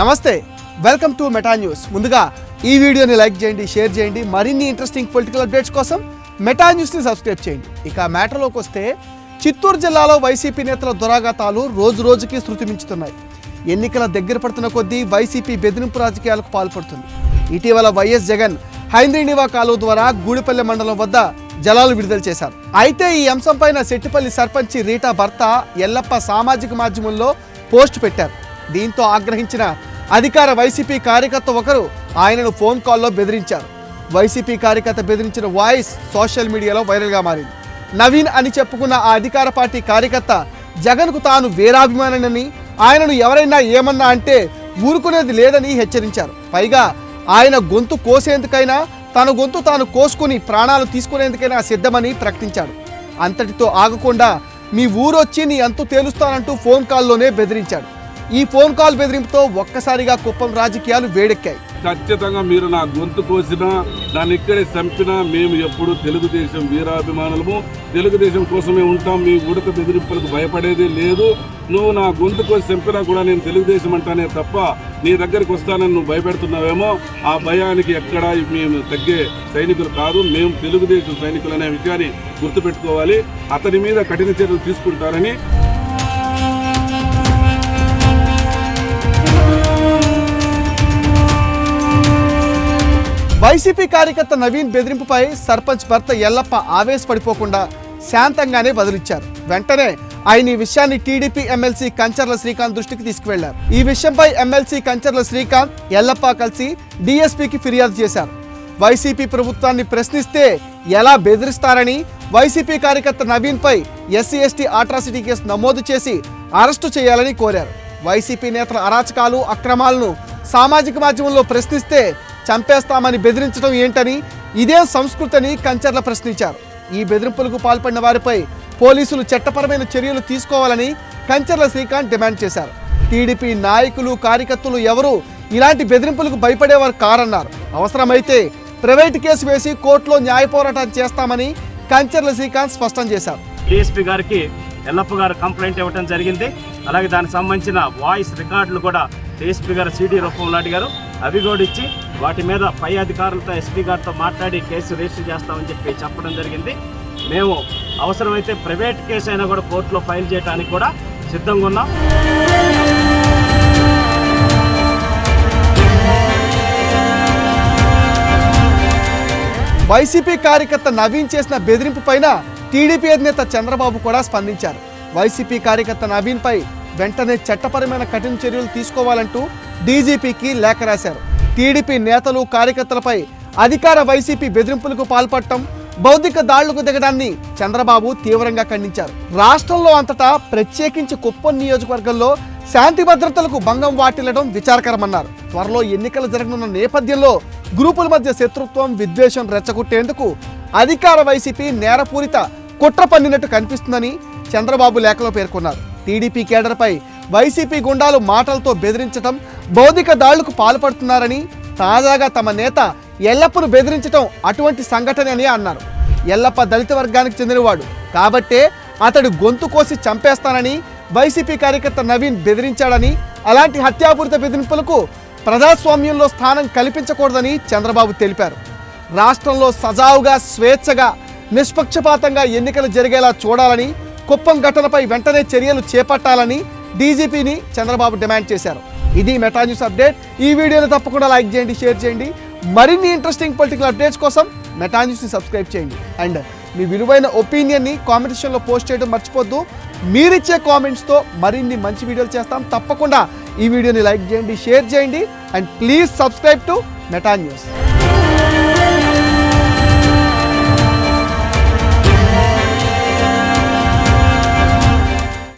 నమస్తే welcome to Meta news. ముందుగా ఈ వీడియోని లైక్ చేయండి షేర్ చేయండి మరిన్ని ఇంట్రెస్టింగ్ పొలిటికల్ అప్డేట్స్ కోసం మెటా న్యూస్ని సబ్స్క్రైబ్ చేయండి. ఇక మ్యాటర్లోకి వస్తే చిత్తూరు జిల్లాలో వైసీపీ నేతల దురాఘాతాలు రోజు రోజుకి శృతి మించుతున్నాయి. ఎన్నికల దగ్గర పడుతున్న కొద్దీ వైసీపీ బెదిరింపు రాజకీయాలకు పాల్పడుతుంది. ఇటీవల వైఎస్ జగన్ హైంద్రీనివా కాలువ ద్వారా గూడిపల్లె మండలం వద్ద జలాలు విడుదల చేశారు. అయితే ఈ అంశంపైన సెట్టిపల్లి సర్పంచి రీటా భర్త ఎల్లప్ప సామాజిక మాధ్యమంలో పోస్ట్ పెట్టారు. దీంతో ఆగ్రహించిన అధికార వైసీపీ కార్యకర్త ఒకరు ఆయనను ఫోన్ కాల్లో బెదిరించారు. వైసీపీ కార్యకర్త బెదిరించిన వాయిస్ సోషల్ మీడియాలో వైరల్గా మారింది. నవీన్ అని చెప్పుకున్న ఆ అధికార పార్టీ కార్యకర్త జగన్కు తాను వీరాభిమానని ఆయనను ఎవరైనా ఏమన్నా అంటే ఊరుకునేది లేదని హెచ్చరించారు. పైగా ఆయన గొంతు కోసేందుకైనా తన గొంతు తాను కోసుకుని ప్రాణాలు తీసుకునేందుకైనా సిద్ధమని ప్రకటించాడు అంతటితో ఆగకుండా మీ ఊరొచ్చి నీ అంతు తేలుస్తానంటూ ఫోన్ కాల్లోనే బెదిరించాడు. ఈ ఫోన్ కాల్ బెదిరింపుతో ఒక్కసారిగా కుప్పం రాజకీయాలు వేడెక్కాయి. ఖచ్చితంగా మీరు నా గొంతు కోసినా దాన్ని ఇక్కడే చంపినా మేము ఎప్పుడు తెలుగుదేశం వీరాభిమానులము. తెలుగుదేశం కోసమే ఉంటాం మీ ఉడక బెదిరింపులకు భయపడేది లేదు. నువ్వు నా గొంతు కోసి చంపినా కూడా నేను తెలుగుదేశం అంటానే తప్ప నీ దగ్గరికి వస్తానని నువ్వు భయపెడుతున్నావేమో ఆ భయానికి ఎక్కడా మేము తగ్గే సైనికులు కాదు. మేము తెలుగుదేశం సైనికులు అనే విషయాన్ని గుర్తుపెట్టుకోవాలి. అతని మీద కఠిన చర్యలు తీసుకుంటారని వైసీపీ కార్యకర్త నవీన్ బెదిరింపుపై సర్పంచ్ భర్త ఎల్లప్ప ఆవేశపడిపోకుండా శాంతంగానే బదులిచ్చారు వెంటనే ఆయన ఈ విషయాన్ని టీడీపీ ఎమ్మెల్సీ కంచర్ల శ్రీకాంత్ దృష్టికి తీసుకువెళ్ళారు. ఈ విషయంపై ఎమ్మెల్సీ కంచర్ల శ్రీకాంత్ ఎల్లప్ప కలిసి డీఎస్పీకి ఫిర్యాదు చేశారు. వైసీపీ ప్రభుత్వాన్ని ప్రశ్నిస్తే ఎలా బెదిరిస్తారని వైసీపీ కార్యకర్త నవీన్పై ఎస్సీ ఎస్టీ అట్రాసిటీ కేసు నమోదు చేసి అరెస్టు చేయాలని కోరారు. వైసీపీ నేతల అరాచకాలు అక్రమాలను సామాజిక మాధ్యమంలో ప్రశ్నిస్తే చంపేస్తామని బెదిరించడం ఏంటని ఇదే సంస్కృతిని కంచర్ల ప్రశ్నించారు. ఈ బెదిరింపులకు పాల్పడిన వారిపై పోలీసులు చట్టపరమైన చర్యలు తీసుకోవాలని కంచర్ల శ్రీకాంత్ డిమాండ్ చేశారు. టీడీపీ నాయకులు కార్యకర్తలు ఎవరు ఇలాంటి బెదిరింపులకు భయపడేవారు కారన్నారు. అవసరమైతే ప్రైవేట్ కేసు వేసి కోర్టులో న్యాయ పోరాటం చేస్తామని కంచర్ల శ్రీకాంత్ స్పష్టం చేశారు. డిఎస్పీ గారికి ఎల్లప్ప గారు కంప్లైంట్ ఇవ్వడం జరిగింది. అలాగే దానికి సంబంధించిన వాయిస్ రికార్డులు కూడా డిఎస్పీ గారు సిడి రూపంలో అడిగారు. అవి కూడా ఇచ్చి వాటి మీద పై అధికారులతో ఎస్పీ గారితో మాట్లాడి కేసు రిజిస్టర్ చేస్తామని చెప్పి చెప్పడం జరిగింది. మేము అవసరమైతే ప్రైవేట్ కేసు అయినా కూడా కోర్టులో ఫైల్ చేయడానికి కూడా సిద్ధంగా ఉన్నాం. వైసీపీ కార్యకర్త నవీన్ చేసిన బెదిరింపు పైన టీడీపీ అధినేత చంద్రబాబు కూడా స్పందించారు. వైసీపీ కార్యకర్త నవీన్ పై వెంటనే చట్టపరమైన కఠిన చర్యలు తీసుకోవాలంటూ డీజీపీకి లేఖ రాశారు. టీడీపీ నేతలు కార్యకర్తలపై అధికార వైసీపీ బెదిరింపులకు పాల్పడటం బౌద్ధిక దాడులకు దిగడాన్ని చంద్రబాబు తీవ్రంగా ఖండించారు. రాష్ట్రంలో అంతటా ప్రత్యేకించి కుప్పం నియోజకవర్గంలో శాంతి భద్రతలకు భంగం వాటిల్లడం విచారకరమన్నారు. త్వరలో ఎన్నికలు జరగనున్న నేపథ్యంలో గ్రూపుల మధ్య శత్రుత్వం విద్వేషం రెచ్చగొట్టేందుకు అధికార వైసీపీ నేరపూరిత కుట్ర పన్నినట్టు కనిపిస్తుందని చంద్రబాబు లేఖలో పేర్కొన్నారు. టీడీపీ కేడర్పై వైసీపీ గుండాలు మాటలతో బెదిరించడం బౌద్ధిక దాడులకు పాల్పడుతున్నారని తాజాగా తమ నేత ఎల్లప్పును బెదిరించడం అటువంటి సంఘటన అని అన్నారు. ఎల్లప్ప దళిత వర్గానికి చెందినవాడు. కాబట్టే అతడు గొంతు కోసి చంపేస్తానని వైసీపీ కార్యకర్త నవీన్ బెదిరించాడని అలాంటి హత్యాపూరిత బెదిరింపులకు ప్రజాస్వామ్యంలో స్థానం కల్పించకూడదని చంద్రబాబు తెలిపారు. రాష్ట్రంలో సజావుగా స్వేచ్ఛగా నిష్పక్షపాతంగా ఎన్నికలు జరిగేలా చూడాలని కుప్పం ఘటనపై వెంటనే చర్యలు చేపట్టాలని డీజీపీని చంద్రబాబు డిమాండ్ చేశారు. ఇది మెటా న్యూస్ అప్డేట్. ఈ వీడియోని తప్పకుండా లైక్ చేయండి షేర్ చేయండి. మరిన్ని ఇంట్రెస్టింగ్ పొలిటికల్ అప్డేట్స్ కోసం మెటా న్యూస్ని సబ్స్క్రైబ్ చేయండి. అండ్ మీ విలువైన ఒపీనియన్ని కామెంట్ సెక్షన్లో పోస్ట్ చేయడం మర్చిపోద్దు. మీరిచ్చే కామెంట్స్తో మరిన్ని మంచి వీడియోలు చేస్తాం. తప్పకుండా ఈ వీడియోని లైక్ చేయండి షేర్ చేయండి. And please subscribe to Meta news.